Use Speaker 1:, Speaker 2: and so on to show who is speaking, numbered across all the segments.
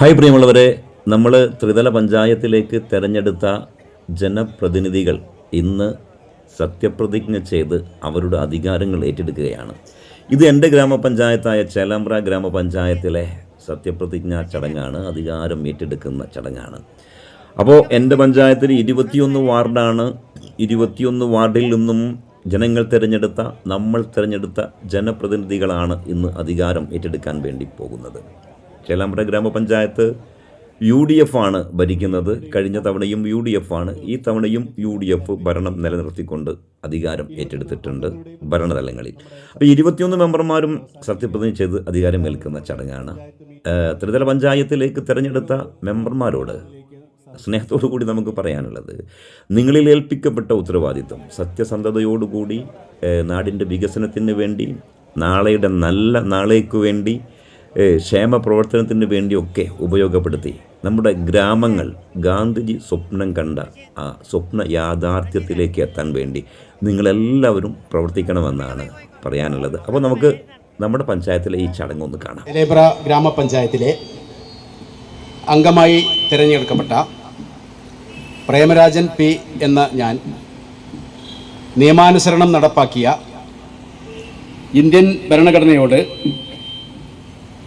Speaker 1: Hi പ്രിയമുള്ളവരെ നമ്മൾ ത്രിതല പഞ്ചായത്തിലേക്ക് തിരഞ്ഞെടുത്ത ജനപ്രതിനിധികൾ ഇന്ന് സത്യപ്രതിജ്ഞ ചെയ്ത് അവരുടെ അധികാരങ്ങൾ ഏറ്റെടുക്കുകയാണ്. ഇത് എന്റെ ഗ്രാമപഞ്ചായത്തായ ചേലാമ്പ്ര ഗ്രാമപഞ്ചായത്തിലെ സത്യപ്രതിജ്ഞാ ചടങ്ങാണ് അധികാരം ഏറ്റെടുക്കുന്ന ചടങ്ങാണ്. അപ്പോൾ എന്റെ പഞ്ചായത്തിൽ ഇരുപത്തിയൊന്ന് വാർഡാണ്. ഇരുപത്തിയൊന്ന് വാർഡിൽ നിന്നും ജനങ്ങൾ തിരഞ്ഞെടുത്ത നമ്മൾ തിരഞ്ഞെടുത്ത ജനപ്രതിനിധികളാണ് ഇന്ന് അധികാരം ഏറ്റെടുക്കാൻ വേണ്ടി പോകുന്നത്. ചേലാമ്പ്ര ഗ്രാമപഞ്ചായത്ത് യു ഡി എഫ് ആണ് ഭരിക്കുന്നത്. കഴിഞ്ഞ തവണയും യു ഡി എഫ് ആണ് ഈ തവണയും യു ഡി എഫ് ഭരണം നിലനിർത്തിക്കൊണ്ട് അധികാരം ഏറ്റെടുത്തിട്ടുണ്ട് ഭരണതലങ്ങളിൽ. അപ്പോൾ ഇരുപത്തിയൊന്ന് മെമ്പർമാരും സത്യപ്രതിജ്ഞ ചെയ്ത് അധികാരം ഏൽക്കുന്ന ചടങ്ങാണ്. ത്രിതല പഞ്ചായത്തിലേക്ക് തിരഞ്ഞെടുത്ത മെമ്പർമാരോട് സ്നേഹത്തോടു കൂടി നമുക്ക് പറയാനുള്ളത്. നിങ്ങളിൽ ഏൽപ്പിക്കപ്പെട്ട ഉത്തരവാദിത്വം സത്യസന്ധതയോടുകൂടി നാടിന്റെ വികസനത്തിന് വേണ്ടി നാളെയുടെ നല്ല നാളേക്ക് വേണ്ടി ക്ഷേമ പ്രവർത്തനത്തിന് വേണ്ടിയൊക്കെ ഉപയോഗപ്പെടുത്തി. നമ്മുടെ ഗ്രാമങ്ങൾ ഗാന്ധിജി സ്വപ്നം കണ്ട ആ സ്വപ്ന യാഥാർത്ഥ്യത്തിലേക്ക് എത്താൻ വേണ്ടി നിങ്ങളെല്ലാവരും പ്രവർത്തിക്കണമെന്നാണ് പറയാനുള്ളത്. അപ്പോൾ നമുക്ക് നമ്മുടെ പഞ്ചായത്തിലെ ഈ ചടങ്ങൊന്ന് കാണാം.
Speaker 2: ലേബ്ര ഗ്രാമപഞ്ചായത്തിലെ അംഗമായി തിരഞ്ഞെടുക്കപ്പെട്ട പ്രേമരാജൻ പി എന്ന ഞാൻ നിയമാനുസരണം നടപ്പാക്കിയ ഇന്ത്യൻ ഭരണഘടനയോട്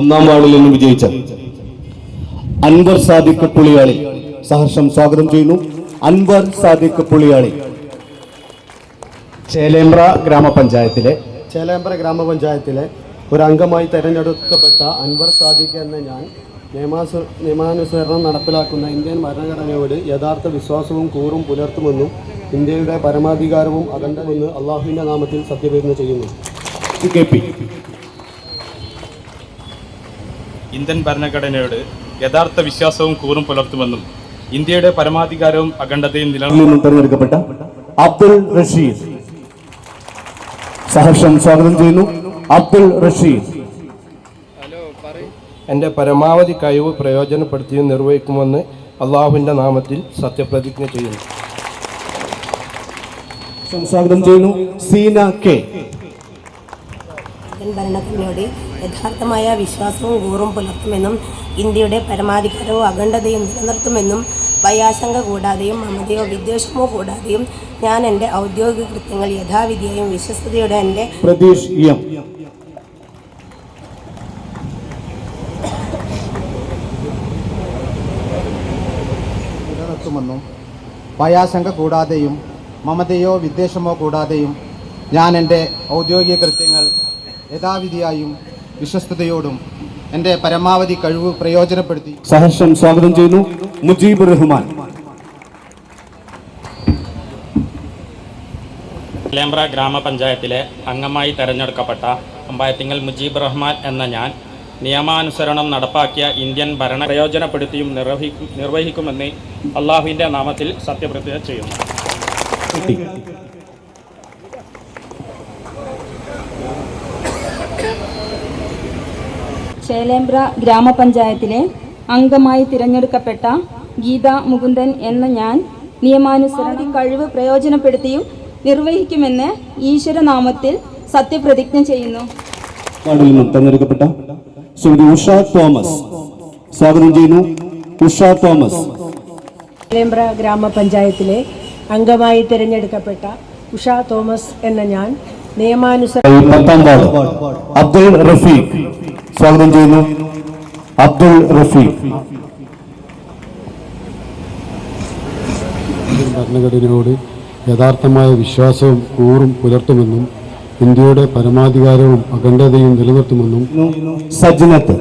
Speaker 3: ഒന്നാം വാർഡിൽ നിന്ന് വിജയിച്ച അൻവർ സാദിഖ് പുളിയാളി. സഹർഷം സ്വാഗതം ചെയ്യുന്നു. അൻവർ സാദിഖ് പുളിയാളി.
Speaker 2: ചേലേമ്പ്ര ഗ്രാമപഞ്ചായത്തിലെ
Speaker 4: ചേലേമ്പ്ര ഗ്രാമപഞ്ചായത്തിലെ ഒരു അംഗമായി തിരഞ്ഞെടുക്കപ്പെട്ട അൻവർ സാദിഖ് എന്ന ഞാൻ നിയമാനുസ നിയമാനുസരണം നടപ്പിലാക്കുന്ന ഇന്ത്യൻ ഭരണഘടനയോട് യഥാർത്ഥ വിശ്വാസവും കൂറും പുലർത്തുമെന്നും ഇന്ത്യയുടെ പരമാധികാരവും അഖണ്ഡമെന്ന് അള്ളാഹുവിന്റെ നാമത്തിൽ സത്യപ്രതിജ്ഞ ചെയ്യുന്നു.
Speaker 3: K P.
Speaker 5: ഇന്ത്യൻ ഭരണഘടനയോട് യഥാർത്ഥ വിശ്വാസവും കൂറും പുലർത്തുമെന്നും ഇന്ത്യയുടെ പരമാധികാരവും അഖണ്ഡതയും
Speaker 3: നിന്നും തെരഞ്ഞെടുക്കപ്പെട്ട അബ്ദുൾ റഷീദ്. സഹർഷം സ്വാഗതം ചെയ്യുന്നു. അബ്ദുൽ റഷീദ്.
Speaker 6: എന്റെ പരമാവധി കഴിവ് പ്രയോജനപ്പെടുത്തിയും നിർവഹിക്കുമെന്ന് അള്ളാഹുവിന്റെ നാമത്തിൽ സത്യപ്രതിജ്ഞ ചെയ്യുന്നു.
Speaker 3: സ്വാഗതം ചെയ്യുന്നു. സീന കെ.
Speaker 7: ഇന്ത്യൻ ഭരണഘടനയുടെ യഥാർത്ഥമായ വിശ്വാസവും കൂറും പുലർത്തുമെന്നും ഇന്ത്യയുടെ പരമാധികാരവും അഖണ്ഡതയും നിലനിർത്തുമെന്നും ഭയാശങ്ക കൂടാതെയും മമതയോ വിദ്വേഷമോ കൂടാതെയും ഞാൻ എന്റെ ഔദ്യോഗിക കൃത്യങ്ങൾ യഥാവിധിയായും വിശ്വസ്തയോടെ എന്റെ
Speaker 3: പ്രതീഷ്
Speaker 8: നിലനിർത്തുമെന്നും ഭയാശങ്ക കൂടാതെയും മമതയോ വിദ്വേഷമോ കൂടാതെയും ഞാൻ എന്റെ ഔദ്യോഗിക കൃത്യങ്ങൾ യഥാവിധിയായും വിശ്വസ്തയോടും എന്റെ പരമാവധി കഴിവ് പ്രയോജനപ്പെടുത്തി
Speaker 3: സഹർഷം സ്വാഗതം ചെയ്യുന്നു മുജീബ് റഹ്മാൻ.
Speaker 9: ലേമ്പ്ര ഗ്രാമപഞ്ചായത്തിലെ അംഗമായി തെരഞ്ഞെടുക്കപ്പെട്ട അമ്പായത്തിങ്ങൽ മുജീബ് റഹ്മാൻ എന്ന ഞാൻ നിയമാനുസരണം നടപ്പാക്കിയ ഇന്ത്യൻ ഭരണ പ്രയോജനപ്പെടുത്തിയും നിർവഹിക്കും നിർവഹിക്കുമെന്ന് അള്ളാഹുവിന്റെ നാമത്തിൽ സത്യപ്രതിജ്ഞ ചെയ്യുന്നു.
Speaker 10: ചേലേമ്പ്ര ഗ്രാമപഞ്ചായത്തിലെ അംഗമായി തിരഞ്ഞെടുക്കപ്പെട്ട ഗീത മുകുന്ദൻ എന്ന ഞാൻ നിയമാനുസരണ കഴിവ് പ്രയോജനപ്പെടുത്തിയും നിർവഹിക്കുമെന്ന് ഈശ്വരനാമത്തിൽ സത്യപ്രതിജ്ഞ ചെയ്യുന്നു.
Speaker 3: വാർഡിൽ നിന്നും തെരഞ്ഞെടുക്കപ്പെട്ട ശ്രീമതി ഉഷ തോമസ്. സ്വാഗതം ചെയ്യുന്നു ഉഷ തോമസ്.
Speaker 11: ചേലേമ്പ്ര ഗ്രാമപഞ്ചായത്തിലെ അംഗമായി തിരഞ്ഞെടുക്കപ്പെട്ട ഉഷ തോമസ് എന്ന ഞാൻ നിയമാനുസരണം
Speaker 3: പത്താം വാർഡ് അബ്ദുൾ റഫീഖ്. സ്വാഗതം ചെയ്യുന്നു. അബ്ദുൾ റഫീഖ്.
Speaker 6: ഭരണഘടനയോട് യഥാർത്ഥമായ വിശ്വാസവും കൂറും പുലർത്തുമെന്നും ഇന്ത്യയുടെ പരമാധികാരവും അഖണ്ഡതയും നിലനിർത്തുമെന്നും
Speaker 3: സജ്നത്ത്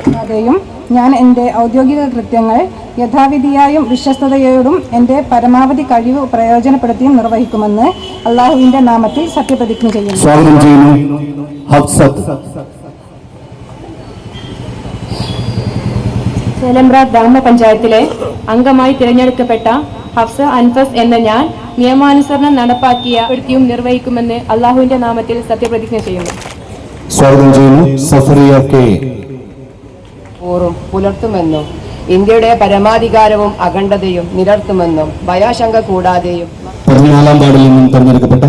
Speaker 10: കൂടാതെയും ഞാൻ എന്റെ ഔദ്യോഗിക കൃത്യങ്ങൾ യഥാവിധിയായും വിശ്വസ്തയോടും എന്റെ പരമാവധി കഴിവ് പ്രയോജനപ്പെടുത്തിയും നിർവഹിക്കുമെന്ന് അള്ളാഹുവിന്റെ നാമത്തിൽ സത്യപ്രതിജ്ഞ ചെയ്യുന്നു.
Speaker 3: സ്വാഗതം ചെയ്യുന്നു.
Speaker 10: ചേലമ്പ്ര ഗ്രാമപഞ്ചായത്തിലെ അംഗമായി തിരഞ്ഞെടുക്കപ്പെട്ട ഹഫ്സ അൻഫസ് എന്ന ഞാൻ നിയമാനുസരണം നടപ്പാക്കിയ വൃത്തിയും നിർവഹിക്കുമെന്ന് അള്ളാഹുവിന്റെ നാമത്തിൽ സത്യപ്രതിജ്ഞ ചെയ്യുന്നു.
Speaker 3: സ്വാഗതം ചെയ്യുന്നു. സഫറിയ കെ.
Speaker 12: പുലർത്തുമെന്നും ഇന്ത്യയുടെ പരമാധികാരവും അഖണ്ഡതയും നിലർത്തുമെന്നും ഭയാശങ്ക കൂടാതെയും
Speaker 3: പതിനാലാം വാർഡിൽ നിന്നും തെരഞ്ഞെടുക്കപ്പെട്ട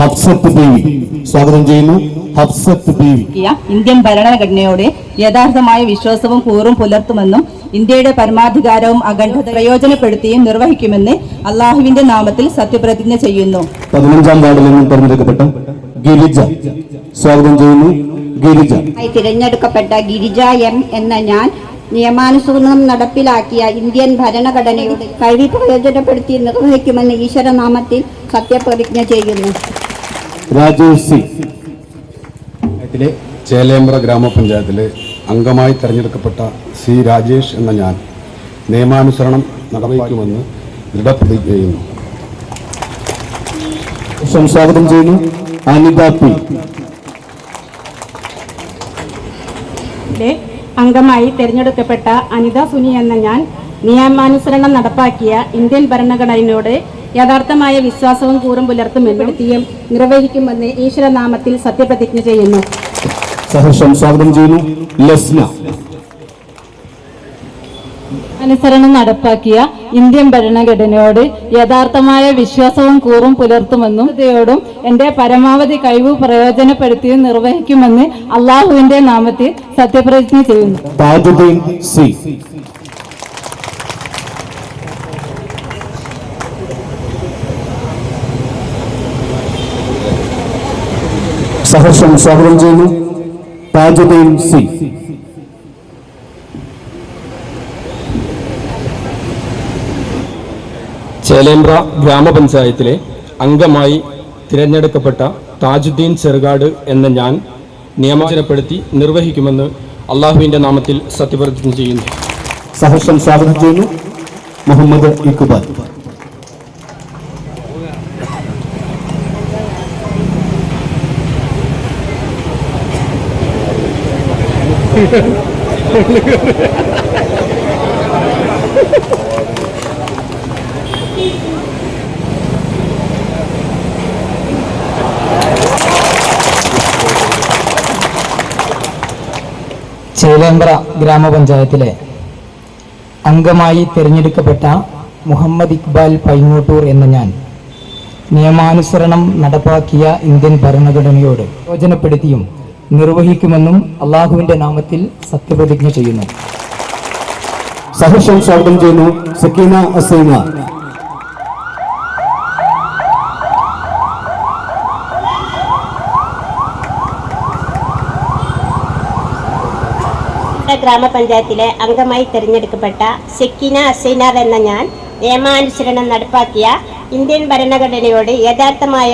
Speaker 3: ഹബ്സത്ത് ബീവി സ്വാഗതം ചെയ്യുന്നു. ഹബ്സത്ത് ബീവി
Speaker 10: ഇന്ത്യൻ ഭരണഘടനയോട് യഥാർത്ഥമായ വിശ്വാസവും കൂറും പുലർത്തുമെന്നും ഇന്ത്യയുടെ പരമാധികാരവും അഖണ്ഡത പ്രയോജനപ്പെടുത്തിയും നിർവഹിക്കുമെന്ന് അള്ളാഹുവിന്റെ നാമത്തിൽ സത്യപ്രതിജ്ഞ ചെയ്യുന്നു.
Speaker 3: പതിനഞ്ചാം വാർഡിൽ നിന്നും തെരഞ്ഞെടുക്കപ്പെട്ട ഗിരിജ. സ്വാഗതം ചെയ്യുന്നു. ഗിരിജ.
Speaker 10: തിരഞ്ഞെടുക്കപ്പെട്ട ഗിരിജ എം എന്ന ഞാൻ നിയമാനുസൃതം നടപ്പിലാക്കിയ ഇന്ത്യൻ ഭരണഘടനയുടെ കഴിവ് പ്രയോജനപ്പെടുത്തി നിർവഹിക്കുമെന്ന് ഈശ്വരനാമത്തിൽ സത്യപ്രതിജ്ഞ ചെയ്യുന്നു.
Speaker 3: രാജേഷ്
Speaker 13: ചേലേമ്പ്ര ഗ്രാമപഞ്ചായത്തിലെ അംഗമായി തെരഞ്ഞെടുക്കപ്പെട്ട സി രാജേഷ് എന്ന ഞാൻ നിയമാനുസരണം നടപ്പാക്കുമെന്ന് ദൃഢപ്രതിജ്ഞ ചെയ്യുന്നു.
Speaker 3: സംസ്വാഗതം ചെയ്യുന്നു അനിത പി.
Speaker 10: അംഗമായി തിരഞ്ഞെടുക്കപ്പെട്ട അനിത സുനി എന്ന ഞാൻ നിയമാനുസരണം നടപ്പാക്കിയ ഇന്ത്യൻ ഭരണഘടനയോട് യഥാർത്ഥമായ വിശ്വാസവും കൂറും പുലർത്തുമെന്നും നിർവഹിക്കുമെന്ന് ഈശ്വരനാമത്തിൽ സത്യപ്രതിജ്ഞ ചെയ്യുന്നു.
Speaker 3: സഹർഷം സ്വാഗതം ചെയ്യുന്നു. ലസ്ന.
Speaker 10: അനുസരണം നടപ്പാക്കിയ ഇന്ത്യൻ ഭരണഘടനയോട് യഥാർത്ഥമായ വിശ്വാസവും കൂറും പുലർത്തുമെന്നും ഇതയോടും എന്റെ പരമാവധി കഴിവ് പ്രയോജനപ്പെടുത്തി നിർവഹിക്കുമെന്ന് അള്ളാഹുവിന്റെ നാമത്തിൽ സത്യപ്രതിജ്ഞ ചെയ്യുന്നു.
Speaker 3: സി. സഹർഷം സ്വാഗതം ചെയ്യുന്നു. താജുദ്ദീൻ സി.
Speaker 6: ചേലേമ്പ്ര ഗ്രാമപഞ്ചായത്തിലെ അംഗമായി തിരഞ്ഞെടുക്കപ്പെട്ട താജുദ്ദീൻ ചെറുകാട് എന്ന ഞാൻ നിയമാചനപ്പെടുത്തി നിർവഹിക്കുമെന്ന് അള്ളാഹുവിന്റെ നാമത്തിൽ സത്യപ്രതിജ്ഞ ചെയ്യുന്നു.
Speaker 3: സഹർഷം സ്വാഗതം ചെയ്യുന്നു. മുഹമ്മദ് ഇക്ബാൽ.
Speaker 8: ചേലേമ്പ്ര ഗ്രാമപഞ്ചായത്തിലെ അംഗമായി തിരഞ്ഞെടുക്കപ്പെട്ട മുഹമ്മദ് ഇക്ബാൽ പൈങ്ങോട്ടൂർ എന്ന ഞാൻ നിയമാനുസരണം നടപ്പാക്കിയ ഇന്ത്യൻ ഭരണഘടനയോട് പ്രയോജനപ്പെടുത്തിയും നിർവഹിക്കുമെന്നും അള്ളാഹുവിന്റെ നാമത്തിൽ സത്യപ്രതിജ്ഞ ചെയ്യുന്നു.
Speaker 3: സഹർഷം സ്വാഗതം ചെയ്യുന്നു സക്കീന അസൈന
Speaker 14: ഗ്രാമപഞ്ചായത്തിലെ അംഗമായി തിരഞ്ഞെടുക്കപ്പെട്ട സെക്കിന അസൈനാർ എന്ന ഞാൻ നിയമാനുസരണം നടപ്പാക്കിയ ഇന്ത്യൻ ഭരണഘടനയോട് യഥാർത്ഥമായ